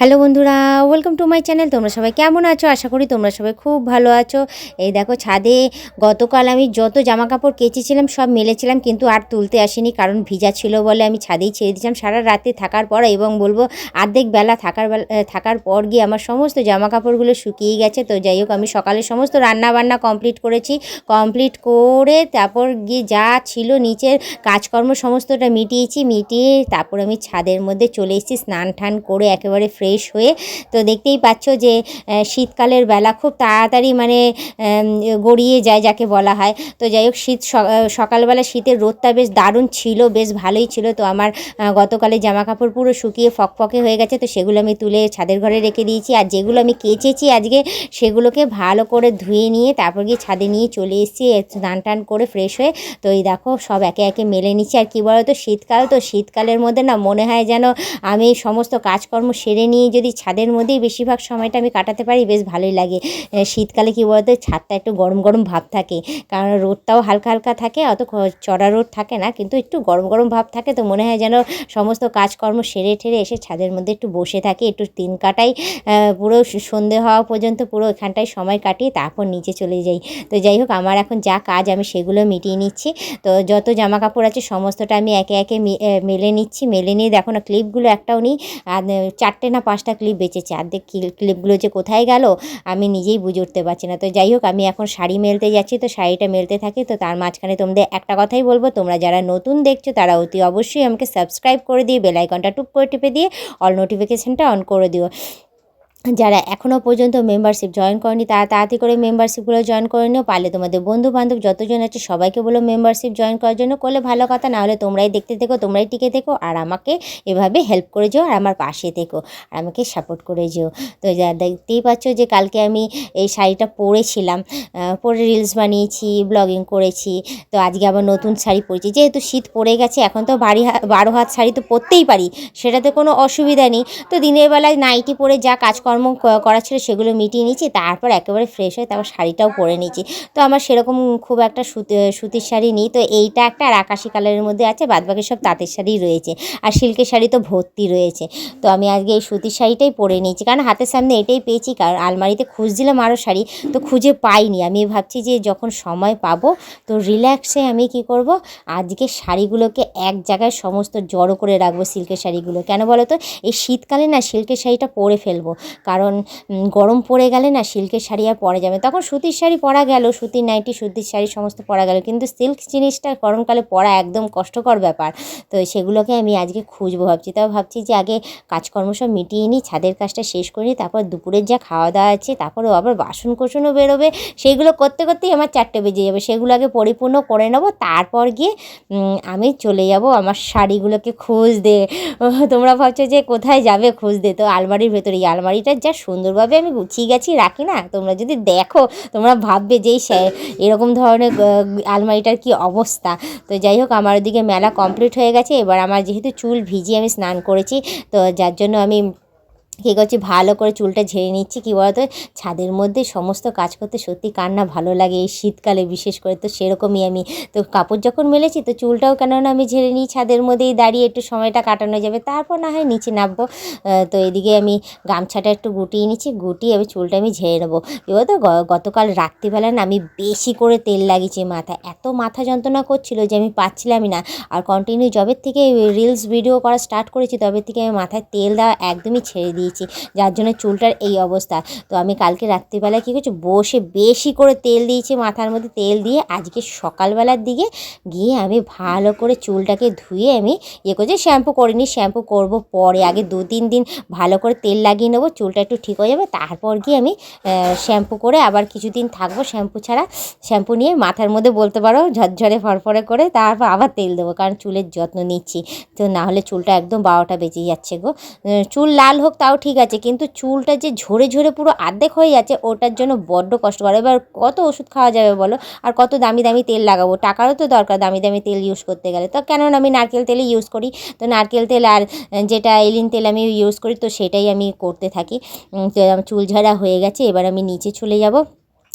Hello বন্ধুরা welcome to my channel তোমরা সবাই কেমন আছো? আশা করি তোমরা সবাই খুব ভালো আছো। এই দেখো ছাদে গতকাল আমি যত জামা কাপড় কেচেছিলাম, সব মেলেছিলাম, কিন্তু আর তুলতে আসিনি, কারণ ভিজা ছিল বলে আমি ছাদেই ছেড়ে দিয়েছিলাম। সারা রাতে থাকার পর, এবং বলব অর্ধেক বেলা থাকার থাকার পর গিয়ে আমার সমস্ত জামা কাপড়গুলো শুকিয়ে গেছে। তো যাই হোক, আমি সকালে সমস্ত রান্না বান্না কমপ্লিট করেছি। কমপ্লিট করে তারপর গিয়ে যা ছিল নিচের কাজকর্ম সমস্তটা মিটিয়েছি। মিটিয়ে তারপর আমি ছাদের মধ্যে চলে এসেছি স্নান টান করে একেবারে ফ্রেশ হয়ে তো দেখতেই পাচ্ছ যে শীতকালের বেলা খুব তাড়াতাড়ি মানে গড়িয়ে যায় যাকে বলা হয়। তো যাই হোক, শীত সকালবেলা শীতের রোদটা বেশ দারুণ ছিল, বেশ ভালোই ছিল। তো আমার গতকালে জামা কাপড় পুরো শুকিয়ে ফকফকে হয়ে গেছে। তো সেগুলো আমি তুলে ছাদের ঘরে রেখে দিয়েছি। আর যেগুলো আমি কেচেছি আজকে, সেগুলোকে ভালো করে ধুয়ে নিয়ে তারপর গিয়ে ছাদে নিয়ে চলে এসেছি। স্নান টান করে ফ্রেশ হয়ে তো এই দেখো, সব একে একে মেলে নিচ্ছি। আর কী বলো তো শীতকাল তো শীতকালের মধ্যে না মনে হয় যেন আমি সমস্ত কাজকর্ম সেরে নিয়ে যদি ছাদের মধ্যেই বেশিরভাগ সময়টা আমি কাটাতে পারি, বেশ ভালোই লাগে। শীতকালে কী বলতো, ছাদটা একটু গরম গরম ভাব থাকে। কারণ রোদটাও হালকা হালকা থাকে, অত চড়া রোদ থাকে না, কিন্তু একটু গরম গরম ভাব থাকে তো মনে হয় যেন সমস্ত কাজকর্ম সেরে ঠেরে এসে ছাদের মধ্যে একটু বসে থাকি, একটু দিন কাটাই পুরো সন্ধে হওয়া পর্যন্ত পুরো এখানটায় সময় কাটিয়ে তারপর নিচে চলে যাই। তো যাই হোক, আমার এখন যা কাজ আমি সেগুলো মিটিয়ে নিচ্ছি। তো যত জামা কাপড় আছে সমস্তটা আমি একে একে মেলে নিচ্ছি। মেলে নিয়ে দেখো না ক্লিপগুলো একটাও নিই। আর চারটে না পাঁচটা ক্লিপ বেঁচেছে। অর্ধেক ক্লি- ক্লিপগুলো যে কোথায় গেল, আমি নিজেই বুঝে উঠতে পারছি না। তো যাই হোক, আমি এখন শাড়ি মেলতে যাচ্ছি, তো শাড়িটা মেলতে থাকি, তো তার মাঝখানে তোমাদের একটা কথাই বলব, তোমরা যারা নতুন দেখছ, তারা অতি অবশ্যই আমাকে সাবস্ক্রাইব করে দিয়ে বেলাইকনটা টুক করে টিপে দিয়ে অল নোটিফিকেশানটা অন করে দিও। যারা এখনও পর্যন্ত মেম্বারশিপ জয়েন করেনি, তারা তাড়াতাড়ি করে মেম্বারশিপগুলো জয়েন করে নিও। পারলে তোমাদের বন্ধু বান্ধব যতজন আছে, সবাইকে বলো মেম্বারশিপ জয়েন করার জন্য। করলে ভালো কথা, না হলে তোমরাই দেখতে থেকো, তোমরাই টিকে থেকো, আর আমাকে এভাবে হেল্প করে যেও, আর আমার পাশে থেকো, আর আমাকে সাপোর্ট করে যেও। তো যা দেখতেই পাচ্ছ যে কালকে আমি এই শাড়িটা পরেছিলাম পরে রিলস বানিয়েছি ব্লগিং করেছি। তো আজকে আবার নতুন শাড়ি পরেছি। যেহেতু শীত পড়ে গেছে, এখন তো বাড়ি বারো হাত শাড়ি তো পরতেই পারি, সেটাতে কোনো অসুবিধা নেই। তো দিনের বেলায় নাইটি পরে যা কাজকর্ম ক- করা ছিল সেগুলো মিটিয়ে নিয়েছি, তারপর একেবারে ফ্রেশ হয়ে তারপর শাড়িটাও পরে নিয়েছি। তো আমার সেরকম খুব একটা সুতি, সুতির শাড়ি নেই, তো এইটা একটা আর আকাশি কালারের মধ্যে আছে, বাদবাকি সব তাঁতের শাড়ি রয়েছে। আর সিল্কের শাড়ি তো ভর্তি রয়েছে। তো আমি আজকে এই সুতির শাড়িটাই পরে নিয়েছি, কারণ হাতের সামনে এটাই পেয়েছি, কারণ আলমারিতে খুঁজছিলাম আরও শাড়ি, তো খুঁজে পাইনি। আমি ভাবছি যে যখন সময় পাবো, তো রিল্যাক্সে আমি কি করব? আজকে শাড়িগুলোকে এক জায়গায় সমস্ত জড়ো করে রাখব, সিল্কের শাড়িগুলো। কেন বলো তো? এই শীতকালে না, সিল্কের শাড়িটা পরে ফেলব। কারণ গরম পড়ে গেলে না সিল্কের শাড়ি আর পরা যাবে। তখন সুতির শাড়ি পরা গেল, সুতির নাইটি, সুতির শাড়ি সমস্ত পরা গেল। কিন্তু সিল্ক জিনিসটা গরমকালে পরা একদম কষ্টকর ব্যাপার। তো সেগুলোকে আমি আজকে খুঁজবো ভাবছি। তাও ভাবছি যে আগে কাজকর্ম সব মিটিয়ে নিই, ছাদের কাজটা শেষ করে নিই, তারপর দুপুরের যা খাওয়া দাওয়া আছে তারপরে আবার বাসন কোসনও বেরোবে। সেইগুলো করতে করতেই আমার চারটে বেজে যাবে। সেগুলো আগে পরিপূর্ণ করে নেব, তারপর গিয়ে আমি চলে যাব আমার শাড়িগুলোকে খুঁজতে। তোমরা ভাবছ যে কোথায় যাবে খুঁজতে? তো আলমারির ভেতরে এই আলমারিটা যা সুন্দরভাবে আমি গুছিয়ে গেছি, রাখি না? তোমরা যদি দেখো, তোমরা ভাববে যে এরকম ধরনের আলমারিটার কি অবস্থা। তো যাই হোক, আমার ওদিকে মেলা কমপ্লিট হয়ে গেছে। এবার আমার যেহেতু চুল ভিজিয়ে আমি স্নান করেছি, তো যার জন্য আমি কী করছি ভালো করে চুলটা ঝেড়ে নিচ্ছি। কী বলতো, ছাদের মধ্যে সমস্ত কাজ করতে সত্যি কার না ভালো লাগে এই শীতকালে, বিশেষ করে তো সেরকমই আমি। তো কাপড় যখন মেলেছি, তো চুলটাও কেননা আমি ঝেড়ে নিই, ছাদের মধ্যেই দাঁড়িয়ে একটু সময়টা কাটানো যাবে। তারপর না হয় নিচে নামবো। তো এদিকে আমি গামছাটা একটু গুটিয়ে নিচ্ছি, গুটিয়ে আমি চুলটা আমি ঝেড়ে নেব। কী বলতো গতকাল রাত্রিবেলা না আমি বেশি করে তেল লাগিয়েছি মাথা এত মাথা যন্ত্রণা করছিল যে আমি পাচ্ছিলামই না। আর কন্টিনিউ জবের থেকে রিলস ভিডিও করা স্টার্ট করেছি, তবে থেকে আমি মাথায় তেল দেওয়া একদমই ছেড়ে দিয়েছি যার জন্য চুলটার এই অবস্থা। তো আমি কালকে রাত্রিবেলায় কী করছি, বসে বেশি করে তেল দিয়েছি মাথার মধ্যে তেল দিয়ে আজকে সকালবেলার দিকে গিয়ে আমি ভালো করে চুলটাকে ধুয়ে আমি ইয়ে করছি, শ্যাম্পু করিনি। শ্যাম্পু করব পরে, আগে দু তিন দিন ভালো করে তেল লাগিয়ে নেব, চুলটা একটু ঠিক হয়ে যাবে। তারপর গিয়ে আমি শ্যাম্পু করে আবার কিছুদিন থাকব। শ্যাম্পু ছাড়া শ্যাম্পু নিয়ে মাথার মধ্যে বলতে পারো, ঝরঝরে ফরফরে করে তারপর আবার তেল দেবো, কারণ চুলের যত্ন নিচ্ছি। তো না হলে চুলটা একদম বারোটা বেজে যাচ্ছে গো। চুল লাল হোক তাও ঠিক আছে, কিন্তু চুলটা যে ঝরে ঝরে পুরো আর্ধেক হয়ে যাচ্ছে, ওটার জন্য বড্ড কষ্ট। করে এবার কত ওষুধ খাওয়া যাবে বলো? আর কত দামি দামি তেল লাগাবো? টাকারও তো দরকার দামি দামি তেল ইউজ করতে গেলে। তো কেননা আমি নারকেল তেলই ইউজ করি। তো নারকেল তেল আর যেটা এলিন তেল আমি ইউজ করি, তো সেটাই আমি করতে থাকি। চুল ঝরা হয়ে গেছে, এবার আমি নিচে চলে যাব।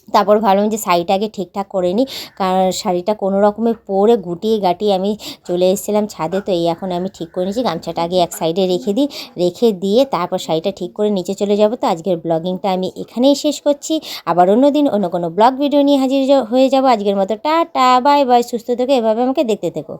তারপর ভাবলাম যে শাড়িটা আগে ঠিকঠাক করে নিই। কারণ শাড়িটা কোনো রকমে পরে গুটিয়ে গাটিয়ে আমি চলে এসেছিলাম ছাদে, তো এই এখন আমি ঠিক করে নিয়েছি। গামছাটা আগে এক সাইডে রেখে দিই, রেখে দিয়ে তারপর শাড়িটা ঠিক করে নিচে চলে যাব। তো আজকের ব্লগিংটা আমি এখানেই শেষ করছি। আবার অন্য দিন অন্য কোনো ব্লগ ভিডিও নিয়ে হাজির হয়ে যাব। আজকের মতো টাটা বাই বাই সুস্থ থেকে। এভাবে আমাকে দেখতে থেকো।